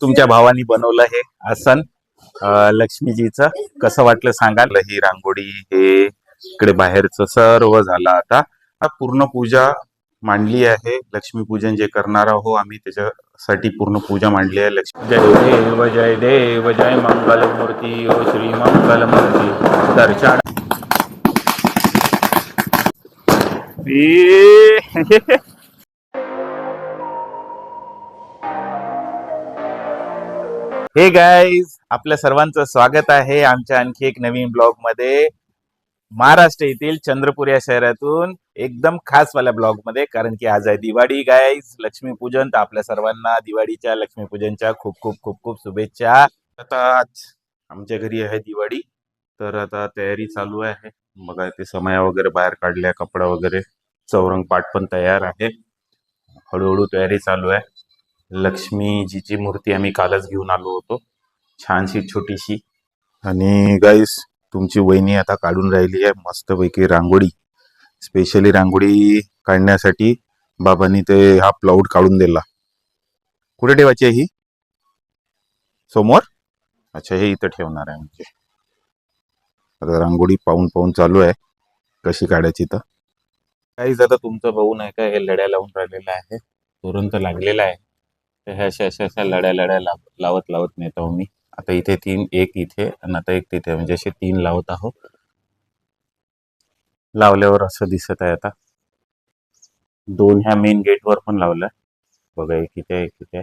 तुमच्या भावानी बनवलं हे आसन. अं, लक्ष्मीजीचं कसं वाटलं सांगाल? ही रांगोळी हे इकडे बाहेरचं सर्व झालं. आता आता पूर्ण पूजा मांडली आहे. लक्ष्मी पूजन जे करणार आहो आम्ही त्याच्यासाठी पूर्ण पूजा मांडली आहे. लक्ष्मी जय देव जय देव जय मंगल मूर्ती ओ श्री मंगल मूर्ती दर्शन. ए- हे गाईज आपल्या सर्वांचं स्वागत आहे आमच्या आणखी एक नवीन ब्लॉगमध्ये. महाराष्ट्र येथील चंद्रपूर या शहरातून एकदम खास वाल्या ब्लॉगमध्ये कारण की आज आहे दिवाळी गाईज लक्ष्मीपूजन तर आपल्या सर्वांना दिवाळीच्या लक्ष्मीपूजनच्या खूप खूप खूप खूप शुभेच्छा. आता आज आमच्या घरी आहे दिवाळी तर आता तयारी चालू आहे. बघा ते समया वगैरे बाहेर काढल्या कपडा वगैरे चौरंग पाठ पण तयार आहे. हळूहळू तयारी चालू आहे. लक्ष्मीजीची मूर्ती आम्ही कालच घेऊन आलो होतो. छानशी छोटीशी. आणि गाईस तुमची वहिनी आता काढून राहिली आहे मस्तपैकी रांगोळी. स्पेशली रांगोळी काढण्यासाठी बाबांनी ते हा प्लाऊड काढून दिला. कुठे ठेवायची आहे ही? समोर? अच्छा हे इथं ठेवणार आहे म्हणजे. आता रांगोळी पाहून पाहून चालू आहे. कशी काढायची तर काहीच आता तुमचं भाऊ नाही का हे लढ्या लावून राहिलेलं आहे. तोरण तर लागलेला आहे. ह्या अशा अशा अशा लढ्या लढ्या लाव लावत लावत नेतो आहो मी आता इथे तीन एक इथे आणि आता एक तिथे. म्हणजे असे तीन लावत आहो लावल्यावर असं दिसत आहे आता. दोन ह्या मेन गेटवर पण लावलाय. बघा एक इथे एक इथे.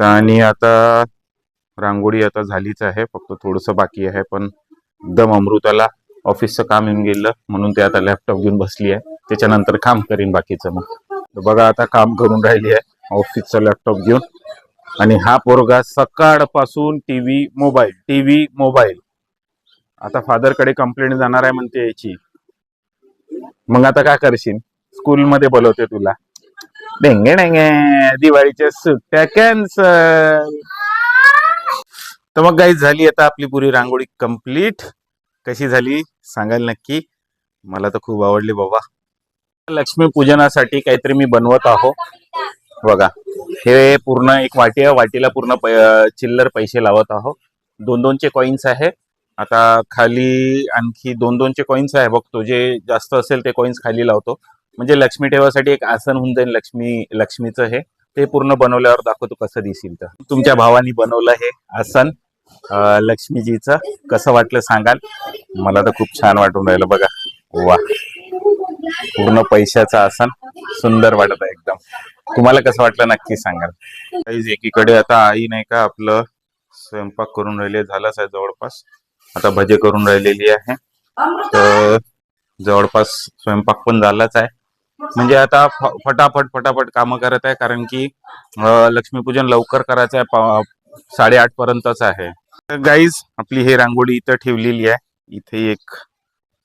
तर आणि आता रांगोळी आता झालीच आहे. फक्त थोडंसं बाकी आहे पण एकदम अमृताला ऑफिसचं काम येऊन गेलं. म्हणून ते आता लॅपटॉप घेऊन बसली आहे. त्याच्यानंतर काम करीन बाकीचं मग. तर बघा आता काम करून राहिली आहे ऑफिसचा लॅपटॉप घेऊन. आणि हा पोरगा सकाळपासून टीव्ही मोबाईल टीव्ही मोबाईल आता फादरकडे कंप्लेंट जाणार आहे म्हणते याची. मग आता काय करशील? स्कूलमध्ये बोलवते तुला. डेंगे डेंगे. दिवाळीच्या सुट्ट्या कॅन्सल तर मग गाईज झाली आता आपली पुरी रांगोळी कंप्लीट कशी झाली? सांगाल नक्की. मला तर खूप आवडली बाबा. लक्ष्मी पूजनासाठी काहीतरी मी बनवत आहो. बघा हे पूर्ण एक वाटी आहे. वाटीला पूर्ण चिल्लर पैसे लावत आहो. दोन दोनचे कॉईन्स आहे. आता खाली आणखी दोन दोनचे कॉइन्स आहे बघतो जे जास्त असेल ते कॉईन्स खाली लावतो. म्हणजे लक्ष्मी ठेवासाठी एक आसन होऊन जाईल लक्ष्मी लक्ष्मीचं हे. ते पूर्ण बनवल्यावर दाखवतो कसं दिसेल तर. तुमच्या भावानी बनवलं हे आसन लक्ष्मीजीचं. कसं वाटलं सांगाल? मला तर खूप छान वाटून राहिलं बघा. वा. पूर्ण पैशाचा आसन सुंदर वाटत आहे एकदम. तुम्हाला कसं वाटलं नक्की सांगाल? काहीच एकीकडे आता आई नाही का आपलं स्वयंपाक करून राहिले झालाच आहे जवळपास. आता भजे करून राहिलेली आहे. तर जवळपास स्वयंपाक पण झालाच आहे. म्हणजे आता फटाफट फटाफट कामं करत आहे कारण की लक्ष्मीपूजन लवकर करायचं आहे साडेआठ पर्यंतच आहे. तर गाईज आपली हे रांगोळी इथं ठेवलेली आहे. इथे एक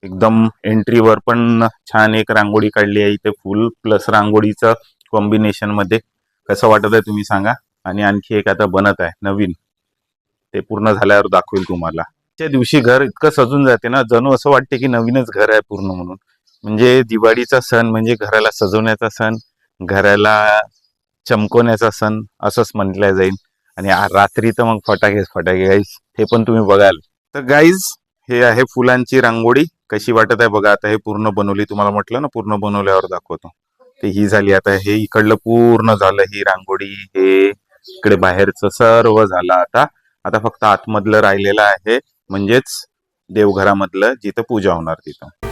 एकदम एंट्रीवर पण छान एक रांगोळी काढली आहे इथे फुल प्लस रांगोळीचं कॉम्बिनेशनमध्ये. कसं वाटत आहे तुम्ही सांगा. आणि आणखी एक आता बनत आहे नवीन. ते पूर्ण झाल्यावर दाखवेल तुम्हाला. त्या दिवशी घर इतकं सजून जाते ना जणू असं वाटते की नवीनच घर आहे पूर्ण म्हणून. म्हणजे दिवाळीचा सण म्हणजे घराला सजवण्याचा सण घराला चमकवण्याचा सण असंच म्हटलं जाईल. आणि रात्री तर मग फटाकेच फटाके गाईज हे पण तुम्ही बघाल. तर गाईज हे आहे फुलांची रांगोळी. कशी वाटत आहे बघा आता हे पूर्ण बनवली तुम्हाला म्हटलं ना पूर्ण बनवल्यावर दाखवतो. ते ही झाली आता हे इकडलं पूर्ण झालं ही रांगोळी हे इकडे बाहेरचं सर्व झालं आता. आता फक्त आतमधलं राहिलेलं आहे म्हणजेच देवघरामधलं जिथं पूजा होणार तिथं.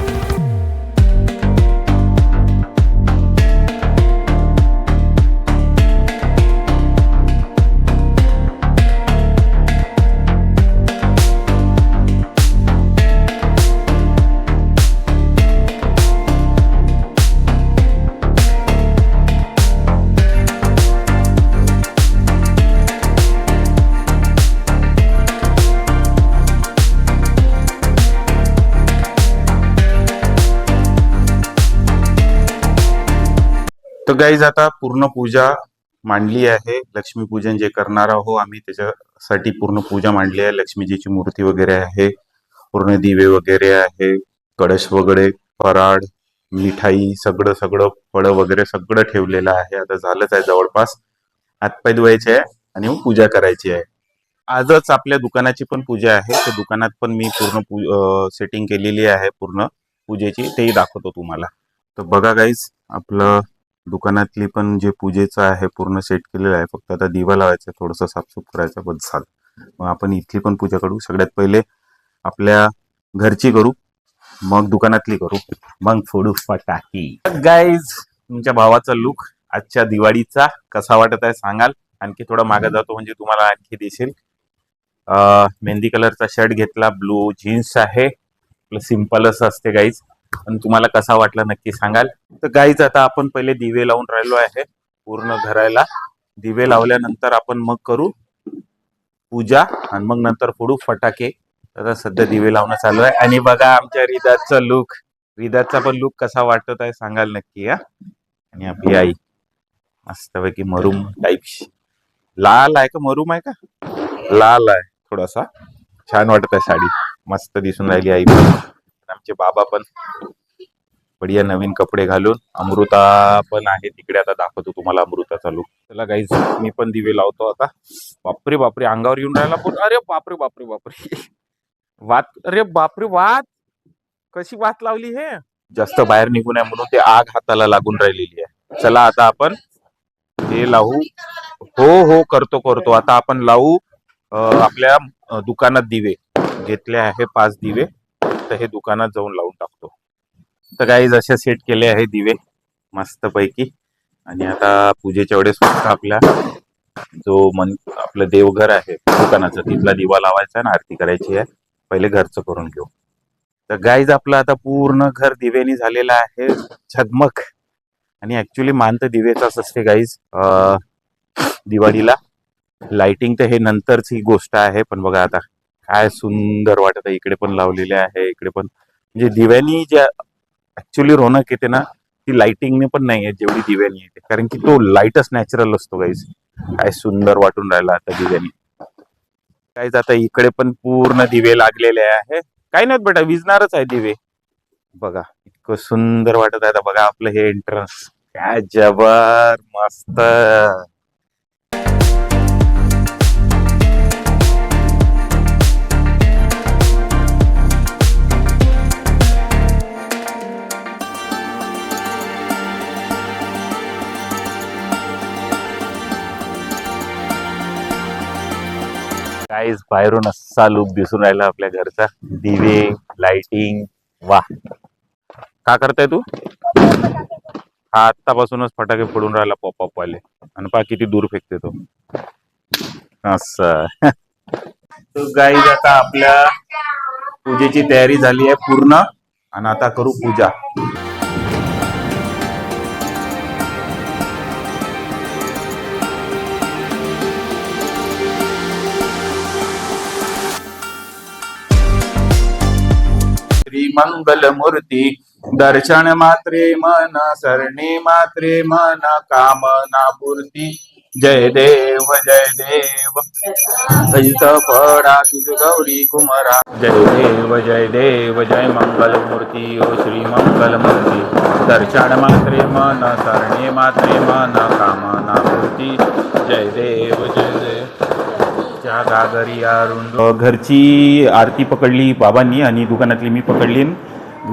तर गाईज आता पूर्ण पूजा मांडली आहे. लक्ष्मीपूजन जे करणार आहो आम्ही त्याच्यासाठी पूर्ण पूजा मांडली आहे. लक्ष्मीजीची मूर्ती वगैरे आहे पूर्ण दिवे वगैरे आहे कळश वगैरे फराड मिठाई सगळं सगळं फळं वगैरे सगळं ठेवलेलं आहे. आता झालंच आहे जवळपास. हातपाय धुवायचे आहे आणि पूजा करायची आहे. आजच आपल्या दुकानाची पण पूजा आहे. त्या दुकानात पण मी पूर्ण सेटिंग केलेली आहे पूर्ण. पूजेची तेही दाखवतो तुम्हाला. तर बघा गाईज आपलं दुकानातली पण जे पूजेचं आहे पूर्ण सेट केलेलं आहे फक्त आता दिवा लावायचं आहे थोडंसं साफसूफ करायचं बस झालं. मग आपण इथली पण पूजा करू. सगळ्यात पहिले आपल्या घरची करू मग दुकानातली करू. मग फोडू फटाकी. गाईज तुमच्या भावाचा लुक आजच्या दिवाळीचा कसा वाटत आहे सांगाल? आणखी थोडा मागे जातो म्हणजे तुम्हाला आणखी दिसेल. मेहंदी कलरचा शर्ट घेतला ब्लू जीन्स आहे. आपलं सिम्पलच असते गाईज पण तुम्हाला कसा वाटला नक्की सांगाल? तर गाईज आता आपण पहिले दिवे लावून राहिलो आहे पूर्ण घराला. दिवे लावल्यानंतर आपण मग करू पूजा आणि मग नंतर फोडू फटाके. आता सध्या दिवे लावणं चालू आहे. आणि बघा आमच्या रिदाचा लुक रिदाचा पण लुक कसा वाटत आहे सांगाल नक्की या आणि आपली आई. मस्तपैकी मरूम टाईप लाल आहे का? मरूम आहे का? लाल आहे थोडासा. छान वाटत आहे साडी. मस्त दिसून राहिली आई. आमचे बाबा पण. बढिया नवीन कपडे घालून. अमृता पण आहे तिकडे. आता दाखवतो तुम्हाला अमृताचा लुक चला गाईज मी पण दिवे लावतो आता. बापरे बापरे अंगावर येऊन राहिला पण अरे बापरे बापरे बापरे. वात अरे बापरे वात. कशी वात लावली हे? जास्त बाहेर निघू नये म्हणून ते आग हाताला लागून राहिलेली आहे. चला आता आपण ते लावू. हो हो करतो करतो. आता आपण लावू आपल्या दुकानात दिवे. घेतले आहे पाच दिवे. तर हे दुकानात जाऊन लावून टाकतो. तर गाईज असे सेट केले आहे दिवे मस्तपैकी. आणि आता पूजेच्या वेळेस फक्त आपल्या जो मन आपलं देवघर आहे दुकानाचं तिथला दिवा लावायचा आणि आरती करायची आहे. पहिले घरचं करून घेऊ. तर गाईज आपलं आता पूर्ण घर दिव्यानी झालेलं आहे झगमग. आणि ऍक्च्युली मान तर दिवेचाच असते गाईज दिवाळीला. लाइटिंग तर हे नंतरची गोष्ट आहे पण बघा आता काय सुंदर वाटत आहे इकडे पण लावलेले आहे इकडे पण. म्हणजे दिव्यानी ज्या ऍक्च्युली रोनक येते ना ती लाइटिंगने पण नाही आहे जेवढी दिव्यानी येते. कारण की तो लाईटच नॅचरल असतो गाईज काय सुंदर वाटून राहिला आता दिव्यानी. काहीच आता इकडे पण पूर्ण दिवे लागलेले आहे. काही नाही बेटा विजणारच आहे दिवे. बघा इतकं सुंदर वाटत आहे आता बघा आपलं हे एंट्रन्स काय जबर मस्त. काहीच बाहेरून असा लूप दिसून राहिला आपल्या घरचा. दिवे लाइटिंग वा का करताय तू? हा आत्तापासूनच फटाके फोडून राहिला पॉपअप वाले आणि पा किती दूर फेकते तो. असं. गाईज आता आपल्या पूजेची तयारी झाली आहे पूर्ण. आणि आता करू पूजा. श्री मंगल मूर्ती दर्शन मात्रे मन सरणे मात्रे मन कामना पूर्ती। जय देव जय देव। हरित पडा तुझ गौरी कुमरा। जय देव जय देव जय मंगल मूर्ती ओ श्री मंगल मूर्ती दर्शन मात्रे मन सरणे मात्रे मन कामना पूर्ती। जय देव जय देव। च्या गागरी घरची आरती पकडली बाबांनी आणि दुकानातली मी पकडली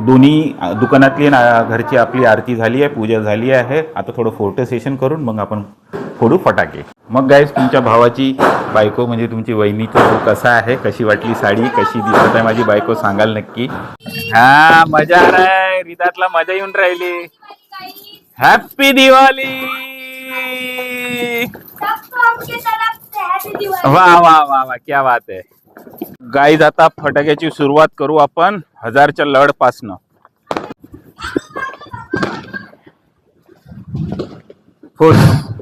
दोन्ही दुकानातली घरची आपली आरती झाली आहे पूजा झाली आहे. आता थोडं फोटो सेशन करून मग आपण फोडू फटाके. मग गाईज तुमच्या भावाची बायको म्हणजे तुमची वहिनीचा कसा आहे कशी वाटली साडी कशी दिसत आहे माझी बायको सांगाल नक्की. हा मजा आहे रिदातला मजा येऊन राहिली. हॅपी दिवाळी वा वा वा वा क्या बात आहे. गाईज आता फटाक्याची सुरुवात करू आपण हजारच्या लढ पासन फुट हो.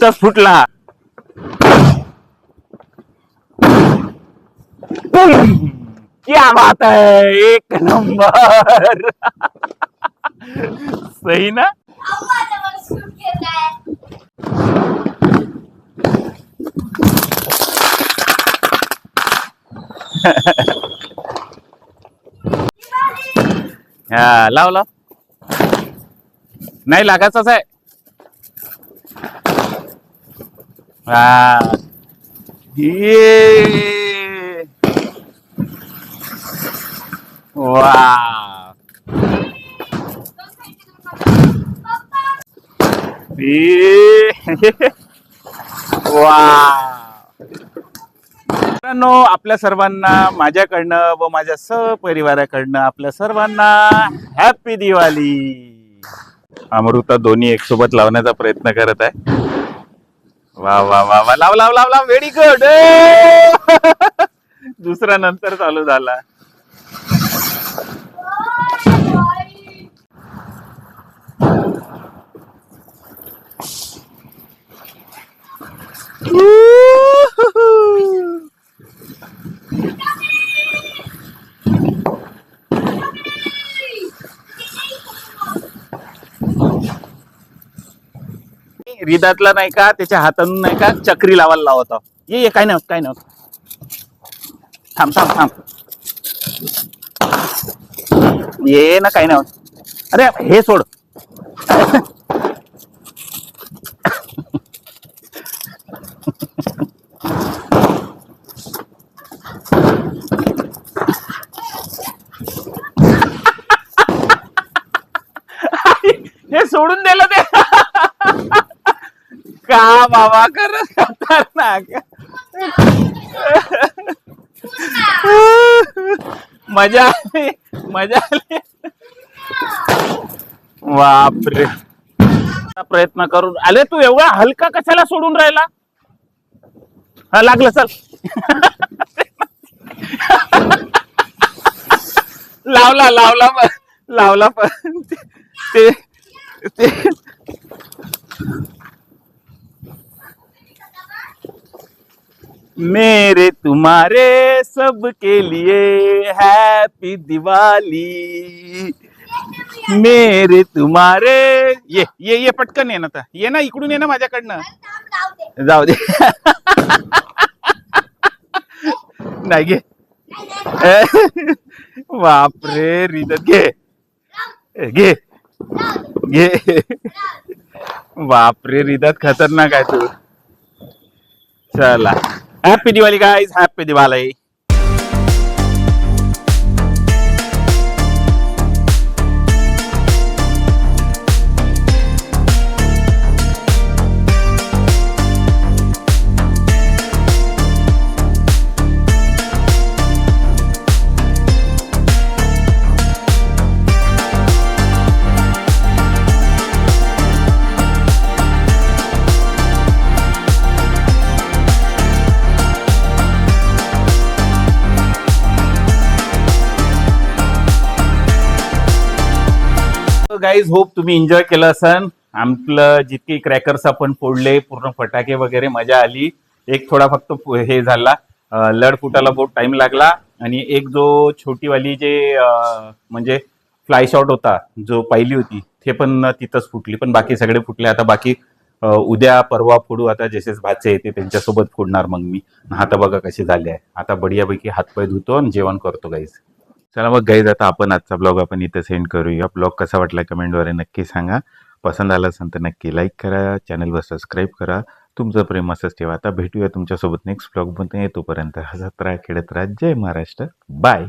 इथंच फुटला क्या बात है एक नंबर. सही ना? हा लाव लाव. नाही लागायचाच आहे. हा. ये. वा वा मित्रांनो आपल्या सर्वांना माझ्याकडनं व माझ्या सहपरिवाराकडनं आपल्या सर्वांना हॅपी दिवाळी. अमृता दोन्ही एक सोबत लावण्याचा प्रयत्न करत आहे. वा वा वा वा. लाव लाव लाव लाव. व्हेरी गुड दुसरा नंतर चालू झाला. रिदातला नाही का त्याच्या हातातून नाही का चक्री लावायला लावत. ये ये काय नाही काय नाही थांब थांब थांब. ये ना काय नाही होत. अरे हे सोड. हे सोडून दिलं ते. का बाबा कर खतरनाक? मजा आली मजा आली. बापरे. प्रयत्न करून. आले तू एवढा हलका कशाला सोडून राहिला? हा लागलं चल. लावला लावला लावला पण. ते मेरे तुम्हारे सबके लिए हैप्पी दिवाली। मेरे तुम्हारे ये ये ये पटकन ये ना आता. ये ना इकडून ये ना माझ्याकडनं. जाऊ दे. नाही घे. बापरे रिदत घे. घे. घे. बापरे रिदत खतरनाक आहे तू. चला. Happy Diwali guys happy Diwali guys hope तुम्ही एन्जॉय केलं असन. आपलं जितके क्रॅकर्स आपण फोडले पूर्ण फटाके वगैरे मजा आली. एक थोडा फक्त हे झाला. लड फुटायला बहुत टाइम लागला. आणि एक जो छोटीवाली जे म्हणजे फ्लाय शॉट होता जो पहिली होती ते पण तिथंच फुटली. पण बाकी सगळे फुटले. आता बाकी उद्या परवा फोडू. आता जसेच भाचे येते त्यांच्यासोबत फोडणार मग मी. आता बघा कसे झाले आहे. आता बढियापैकी हातपाय धुतो आणि जेवण करतो गाईज चला मग गाईज आता आपण आजचा ब्लॉग आपण इथं सेंड करूया. ब्लॉग कसा वाटला कमेंटद्वारे नक्की सांगा. पसंत आला असेल तर नक्की लाईक करा. चॅनलवर सबस्क्राईब करा. तुमचं प्रेम असंच ठेवा. आता भेटूया तुमच्यासोबत नेक्स्ट ब्लॉगमध्ये. तोपर्यंत हसत राहा खेळत राहा. जय महाराष्ट्र. बाय